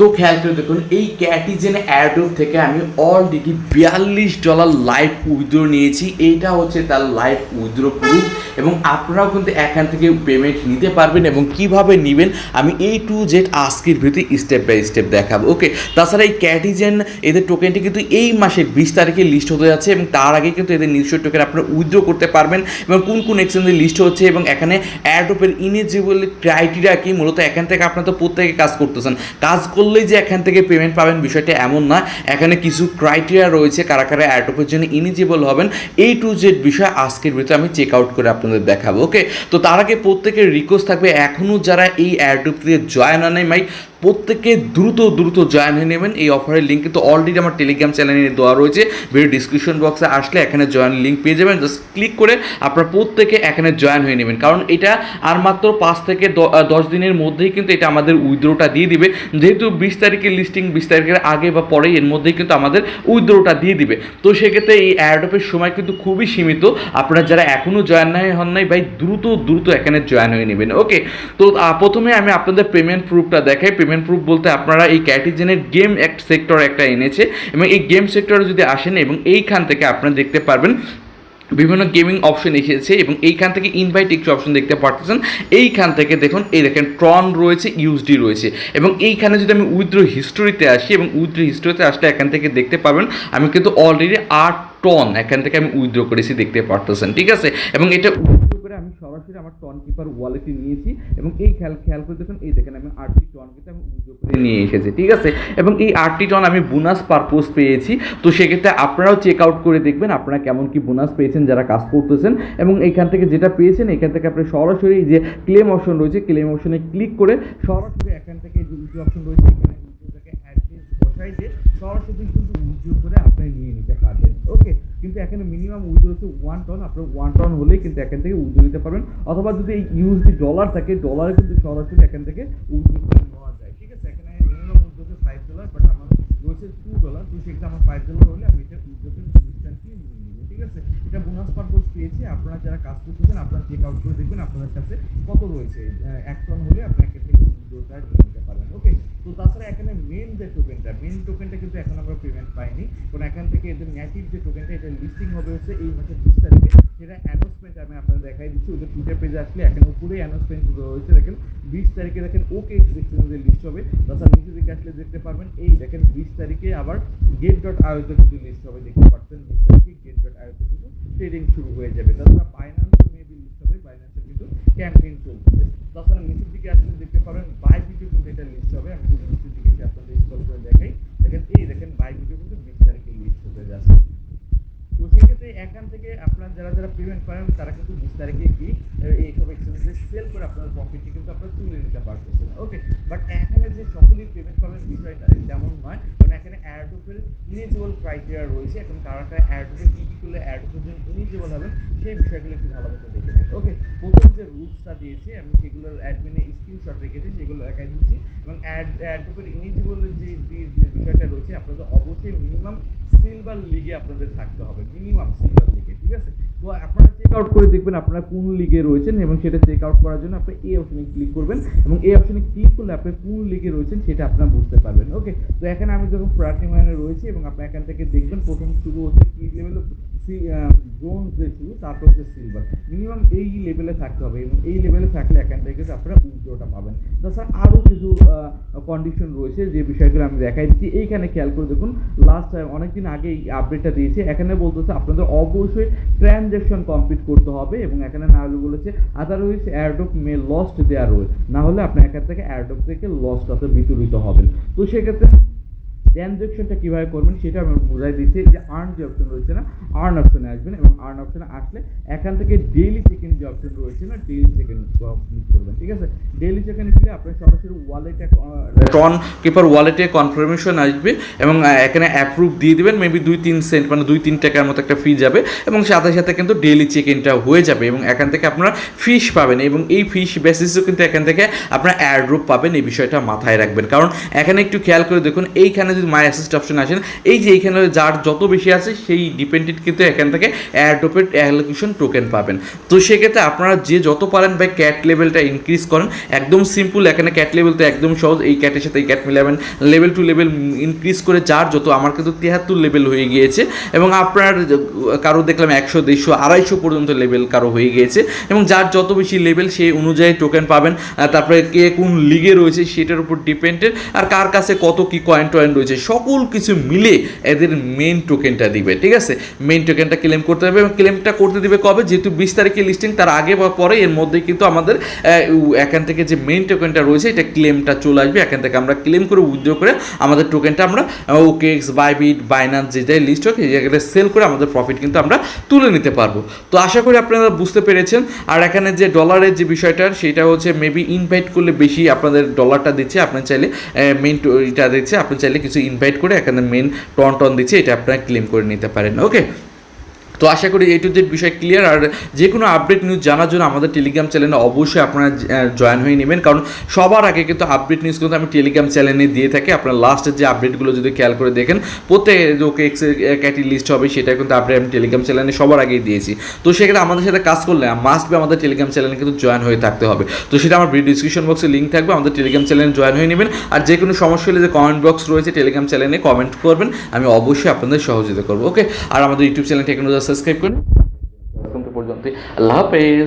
তো খেয়াল করে দেখুন, এই ক্যাটিজেন অ্যাডোব থেকে আমি অলরেডি বিয়াল্লিশ ডলার লাইভ উইথড্র নিয়েছি। এইটা হচ্ছে তার লাইভ উইথড্র প্রুফ এবং আপনারাও কিন্তু এখান থেকে পেমেন্ট নিতে পারবেন এবং কীভাবে নেবেন, আমি এই টু জেড আজকের ভিতরে স্টেপ বাই স্টেপ দেখাবো। ওকে তাছাড়া এই ক্যাটিজেন, এদের টোকেনটি কিন্তু এই মাসের বিশ তারিখে লিস্ট হতে যাচ্ছে এবং তার আগে কিন্তু এদের নিজস্ব টোকেন আপনারা উইথড্র করতে পারবেন এবং কোন কোন এক্সচেঞ্জে লিস্ট হচ্ছে এবং এখানে অ্যাডোপের ইনিজিবল ক্রাইটেরিয়া কি? মূলত এখান থেকে আপনারা তো প্রত্যেকে কাজ করতেছেন। কাজ করলেই যে এখান থেকে পেমেন্ট পাবেন বিষয়টা এমন না। এখানে কিছু ক্রাইটেরিয়া রয়েছে, কারা কারা অ্যাডোপের জন্য ইনিজিবল হবেন। এই টু জেড বিষয় আজকের ভিতরে আমি চেক আউট করে আপনাদের দেখাবো ওকে তো তার আগে প্রত্যেকের রিকোয়েস্ট থাকবে এখনও যারা এই অ্যাডোপ দিয়ে জয়েন আনে মাই প্রত্যেকে দ্রুত দ্রুত জয়েন হয়ে নেবেন। এই অফারের লিঙ্ক কিন্তু অলরেডি আমার টেলিগ্রাম চ্যানেলে দেওয়া রয়েছে। ভিডিও ডিসক্রিপশন বক্সে আসলে এখানে জয়েন লিঙ্ক পেয়ে যাবেন। জাস্ট ক্লিক করে আপনারা প্রত্যেকে এখানে জয়েন হয়ে নেবেন। কারণ এটা আর মাত্র পাঁচ থেকে দশ দিনের মধ্যেই কিন্তু এটা আমাদের উইথড্রোটা দিয়ে দিবে। যেহেতু বিশ তারিখের লিস্টিং বিশ তারিখের আগে বা পরেই এর মধ্যেই কিন্তু আমাদের উইথড্রোটা দিয়ে দিবে। তো সেক্ষেত্রে এই অ্যাডপের সময় কিন্তু খুবই সীমিত। আপনারা যারা এখনও জয়েন নাই, হন নাই, ভাই, দ্রুত দ্রুত এখানে জয়েন হয়ে নেবেন। ওকে তো প্রথমে আমি আপনাদের পেমেন্ট প্রুফটা দেখাই। পেমেন্ট প্রুফ বলতে আপনারা এই ক্যাটিজেনের গেম এক সেক্টর একটা এনেছে এবং এই গেম সেক্টরে যদি আসেন এবং এইখান থেকে আপনারা দেখতে পারবেন বিভিন্ন গেমিং অপশন এসেছে এবং এইখান থেকে ইনভাইট একটি অপশন দেখতে পারতেছেন। এইখান থেকে দেখুন, এই দেখেন ট্রন রয়েছে ইউএসডি রয়েছে এবং এইখানে যদি আমি উইথড্র হিস্টোরিতে আসি এবং উইথড্র হিস্টোরিতে আসলে এখান থেকে দেখতে পাবেন আমি কিন্তু অলরেডি আট টন এখান থেকে আমি উইথড্র করেছি দেখতে পারতেছেন, ঠিক আছে? এবং এটা আমি সরাসরি আমার টন কিপার ওয়ালেটে নিয়েছি এবং এই খেয়াল খেয়াল করে দেখুন, এই দেখেন আমি আটটি টন কিন্তু আমি উইথড্র করে নিয়ে এসেছি, ঠিক আছে? এবং এই আটটি টন আমি বোনাস পারপোজ পেয়েছি। তো সেক্ষেত্রে আপনারাও চেক আউট করে দেখবেন আপনারা কেমন কি বোনাস পেয়েছেন যারা কাজ করতেছেন। এবং এইখান থেকে যেটা পেয়েছেন এখান থেকে আপনি সরাসরি যে ক্লেম অপশন রয়েছে ক্লেম অপশনে ক্লিক করে সরাসরি এখান থেকে যে অপশন রয়েছে অ্যাড্রেস সরাসরি কিন্তু উইথড্র করে আপনি নিয়ে নিতে পারবেন। ওকে কিন্তু এখানে মিনিমাম উইথড্র হচ্ছে ওয়ান টন আপনার ওয়ান টন হলেই কিন্তু এখান থেকে উইথড্র নিতে পারবেন। অথবা যদি এই ইউএসডি ডলার থাকে ডলারে কিন্তু সরাসরি এখান থেকে উইথড্র করে নেওয়া যায়। ঠিক আছে, এখানে মিনিমাম উইথড্র হচ্ছে ফাইভ ডলার বাট আমার রয়েছে টু ডলার তো সেক্ষেত্রে আমার ফাইভ ডলার হলে আমি এটা উইথড্রকে ইনস্ট্যান্টলি নিয়ে নিব। ঠিক আছে, এটা বোনাস পারপোজ পেয়েছি। আপনারা যারা কাজ করতেছেন, আপনারা চেক আউট করে দেখবেন আপনাদের কাছে কত রয়েছে। এক টন হলে আপনি এখান থেকে ওকে তো তাছাড়া এখানে মেন যে টোকেনটা মেন টোকেনটা কিন্তু এখন আমরা পেমেন্ট পাইনি। কারণ এখান থেকে এদের নেটিভ যে টোকেনটা এটা লিস্টিং হবে হচ্ছে এই মাসের বিশ তারিখে। সেটা অ্যানাউন্সমেন্ট আমি আপনাদের দেখাই দিচ্ছি। ওদের টুইটার পেজে আসলে এখন উপরেই অ্যানাউন্সমেন্ট রয়েছে। দেখেন, বিশ তারিখে দেখেন ওকে এক্সচেঞ্জের লিস্ট হবে। তাছাড়া নিচে দিকে আসলে দেখতে পারবেন, এই দেখেন বিশ তারিখে আবার গেট ডট আয়োতে কিন্তু লিস্ট হবে। দেখতে পাচ্ছেন, বিশ তারিখে গেট ডট আয়োতে কিন্তু ট্রেডিং শুরু হয়ে যাবে। তাছাড়া হবে বাইন্যান্সের কিন্তু ক্যাম্পেইন চলতেছে। তাছাড়া নিচের দিকে আসলে দেখতে পারেন বাই ভিডিও কিন্তু এটা লিস্ট হবে। আমি যদি নিচের দিকে এসে আপনাদের স্কল করে দেখাই, দেখেন, এই দেখেন বাই ভিডিও কিন্তু বিশ তারিখে লিস্ট হতে যাচ্ছে। তো সেক্ষেত্রে এখান থেকে আপনার যারা যারা পেমেন্ট করেন, তারা কিন্তু বিশ তারিখে কি এইসব এক্সচেঞ্জে সেল করে আপনার প্রফিটটি কিন্তু আপনারা তুলে নিতে পারতেছেন ওকে বাট এখানে যে সকলেই পেমেন্ট করার বিষয়টা তেমন নয়, কারণ এখানে অ্যাডোপের ইলিজিবল ক্রাইটেরিয়া রয়েছে। এখন কারা কারা অ্যাডোপে কী কী করলে অ্যাডোপের ইলিজিবল হবেন সেই বিষয়গুলো একটু ভালো মতো দেখে নেন ওকে প্রথম যে রুলসটা দিয়েছে, আমি সেগুলোর অ্যাডমিনে স্ক্রিনশট রেখেছি, সেগুলো দেখাই দিচ্ছি। এবং অ্যাড অ্যাডোপের ইলিজিবলের যে বিষয়টা রয়েছে, আপনাদের অবশ্যই মিনিমাম সিলভার লিগে আপনাদের থাকতে হবে। মিনিমাম সিলভার লিগে ঠিক আছে? তো আপনারা আউট করে দেখবেন আপনারা কোন লিগে রয়েছেন এবং সেটা চেক আউট করার জন্য আপনি এই অপশনে ক্লিক করবেন এবং এই অপশনে ক্লিক করলে আপনি কোন লিগে রয়েছেন সেটা আপনারা বুঝতে পারবেন। ওকে তো এখানে আমি যখন প্রার্থী মানে রয়েছি এবং আপনি এখান থেকে দেখবেন প্রথম শুরু হচ্ছে কি লেভেল ব্রোঞ্জ যে শুরু, তারপর হচ্ছে সিলভার মিনিমাম এই লেভেলে থাকতে হবে এবং এই লেভেলে থাকলে এখান থেকে আপনারা উইথড্রটা পাবেন। তাছাড়া আরও কিছু কন্ডিশন রয়েছে যে বিষয়গুলো আমি দেখাই দিচ্ছি। এইখানে খেয়াল করে দেখুন লাস্ট অনেকদিন আগে এই আপডেটটা দিয়েছে। এখানে বলতেছে আপনাদের অবশ্যই ট্রানজ্যাকশন কমপ্লিট করতে হবে এবং এখানে না হলে বলেছে otherwise airdrop may lost their role না হলে আপনি এখান থেকে অ্যাডোপ থেকে লস্ট অর্থাৎ বিতরিত হবেন। তো সেক্ষেত্রে ট্রানজ্যাকশনটা কীভাবে করবেন সেটা আমি বোঝাই দিচ্ছি, যে আর্ন যে অপশন রয়েছে না আর্ন অপশনে আসবেন এবং আর্ন অপশনে আসলে এখান থেকে ডেইলি চেকিং যে অপশন রয়েছে না ডেইলি চেকিং ক্লিক করবেন, ঠিক আছে? ডেইলি চেকিং গেলে আপনার সরাসরি ওয়ালেটে টন কিপার ওয়ালেটে কনফার্মেশন আসবে এবং এখানে অ্যাপ্রুভ দিয়ে দিবেন মেবি দুই তিন সেন্ট মানে দুই তিন টাকার মতো একটা ফি যাবে এবং সাথে সাথে কিন্তু ডেইলি চেক ইনটা হয়ে যাবে এবং এখান থেকে আপনারা ফিস পাবেন এবং এই ফিস বেসিসও কিন্তু এখান থেকে আপনারা অ্যাড্রপ পাবেন, এই বিষয়টা মাথায় রাখবেন। কারণ এখানে একটু খেয়াল করে দেখুন, এইখানে যদি মাই অ্যাসিস্ট অপশন আসেন এই যে এইখানে যার যত বেশি আছে, সেই ডিপেন্ডেন্ট কিন্তু এখান থেকে অ্যাডোপের অ্যালোকেশন টোকেন পাবেন। তো সেক্ষেত্রে আপনারা যে যত পারেন ভাই ক্যাট লেভেলটা ইনক্রিজ করেন। একদম সিম্পল এখানে ক্যাট লেভেল তো একদম সহজ। এই ক্যাটের সাথে এই ক্যাট মিলাবেন। লেভেল টু লেভেল ইনক্রিজ করে যার যত, আমার কিন্তু তিয়াত্তর লেভেল হয়ে গিয়েছে। এবং আপনার কারও দেখলাম একশো, দেড়শো, আড়াইশো পর্যন্ত লেভেল কারও হয়ে গিয়েছে। এবং যার যত বেশি লেভেল সেই অনুযায়ী টোকেন পাবেন। তারপরে কে কোন লিগে রয়েছে, সেটার উপর ডিপেন্ডেড আর কার কাছে কত, কি কয়েন টয়েন রয়েছে সকল কিছু মিলে এদের মেন টোকেনটা দিবে, ঠিক আছে? মেন টোকেনটা ক্লেম করতে হবে এবং ক্লেমটা করতে দিবে কবে? যেহেতু বিশ তারিখে লিস্টিং তার আগে বা পরে, এর মধ্যে কিন্তু আমাদের এখান থেকে যে মেন টোকেনটা রয়েছে, এটা ক্লেমটা চলে আসবে। এখান থেকে আমরা ক্লেম করে উইথড্র করে আমাদের টোকেনটা আমরা ওকে এক্স বাইবিট বাইনান্স যেটাই লিস্ট হোক এই জায়গাটা সেল করে আমাদের প্রফিট কিন্তু আমরা তুলে নিতে পারব। তো আশা করি আপনারা বুঝতে পেরেছেন। আর এখানে যে ডলারের যে বিষয়টা, সেটা হচ্ছে মেবি ইনভাইট করলে বেশি আপনাদের ডলারটা দিচ্ছে। আপনি চাইলে মেন এটা দিচ্ছে। আপনি চাইলে কিছু ইনভাইট করে এখানে মেন টন টন দিচ্ছে এটা আপনারা ক্লেম করে নিতে পারেন ওকে তো আশা করি এই টু জেড বিষয় ক্লিয়ার আর যে কোনো আপডেট নিউজ জানার জন্য আমাদের টেলিগ্রাম চ্যানেলে অবশ্যই আপনারা জয়েন হয়ে নেবেন। কারণ সবার আগে কিন্তু আপডেট নিউজ কিন্তু আমি টেলিগ্রাম চ্যানেলে দিয়ে থাকি। আপনার লাস্টের যে আপডেটগুলো যদি খেয়াল করে দেখেন, প্রত্যেক এক্স ক্যাটি লিস্ট হবে, সেটা কিন্তু আপডেট আমি টেলিগ্রাম চ্যানেলে সবার আগেই দিয়েছি। তো সেক্ষেত্রে আমাদের সাথে কাজ করলে মাস্ট বি আমাদের টেলিগ্রাম চ্যানেলে কিন্তু জয়েন হয়ে থাকতে হবে। তো সেটা আমার ডিসক্রিপশন বক্সে লিঙ্ক থাকবে, আমাদের টেলিগ্রাম চ্যানেলে জয়েন হয়ে নেবেন। আর যে কোনো সমস্যা হলে যে কমেন্ট বক্স রয়েছে টেলিগ্রাম চ্যানেলে কমেন্ট করবেন। আমি অবশ্যই আপনাদের সহযোগিতা করব ওকে আর আমাদের ইউটিউব চ্যানেল টেকনোলজি সাবস্ক্রাইব করুন। এখন তো পর্যন্ত আল্লাহ হাফেজ।